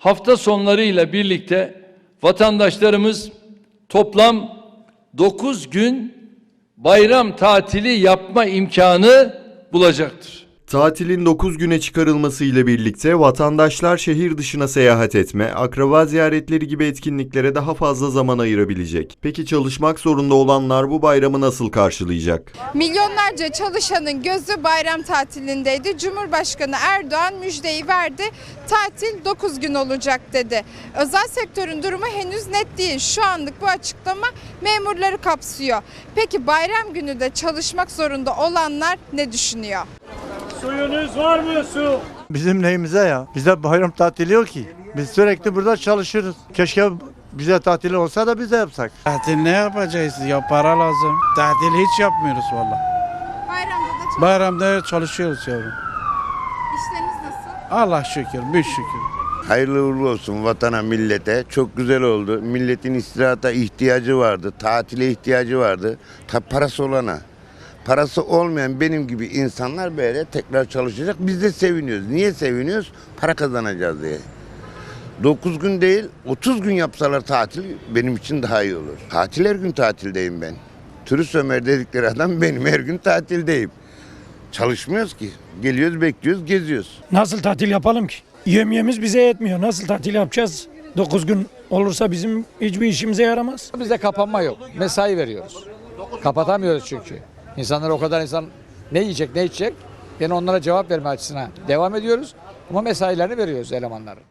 hafta sonlarıyla birlikte vatandaşlarımız toplam 9 gün bayram tatili yapma imkanı bulacaktır. Tatilin 9 güne çıkarılması ile birlikte vatandaşlar şehir dışına seyahat etme, akraba ziyaretleri gibi etkinliklere daha fazla zaman ayırabilecek. Peki çalışmak zorunda olanlar bu bayramı nasıl karşılayacak? Milyonlarca çalışanın gözü bayram tatilindeydi. Cumhurbaşkanı Erdoğan müjdeyi verdi. Tatil 9 gün olacak dedi. Özel sektörün durumu henüz net değil. Şu anlık bu açıklama memurları kapsıyor. Peki bayram günü de çalışmak zorunda olanlar ne düşünüyor? Suyunuz var mı su? Bizim neyimize ya? Bize bayram tatili yok ki. Biz sürekli burada çalışırız. Keşke bize tatil olsa da biz de yapsak. Tatil ne yapacağız ya para lazım. Tatil hiç yapmıyoruz valla. Bayramda da çalış- Bayramda çalışıyoruz yavrum. işleriniz nasıl? Allah şükür, bir şükür. Hayırlı uğurlu olsun vatana, millete. Çok güzel oldu. Milletin istirahata ihtiyacı vardı, tatile ihtiyacı vardı. Ta parası olana. Parası olmayan benim gibi insanlar böyle tekrar çalışacak. Biz de seviniyoruz. Niye seviniyoruz? Para kazanacağız diye. 9 gün değil, 30 gün yapsalar tatil benim için daha iyi olur. Tatil her gün tatildeyim ben. Turist Ömer dedikleri adam benim her gün tatildeyim. Çalışmıyoruz ki. Geliyoruz, bekliyoruz, geziyoruz. Nasıl tatil yapalım ki? Yemyemiz bize yetmiyor. Nasıl tatil yapacağız? 9 gün olursa bizim hiçbir işimize yaramaz. Bizde kapanma yok. Mesai veriyoruz. Kapatamıyoruz çünkü. İnsanlar o kadar insan ne yiyecek ne içecek? Yani onlara cevap verme açısından devam ediyoruz. Ama mesailerini veriyoruz elemanların.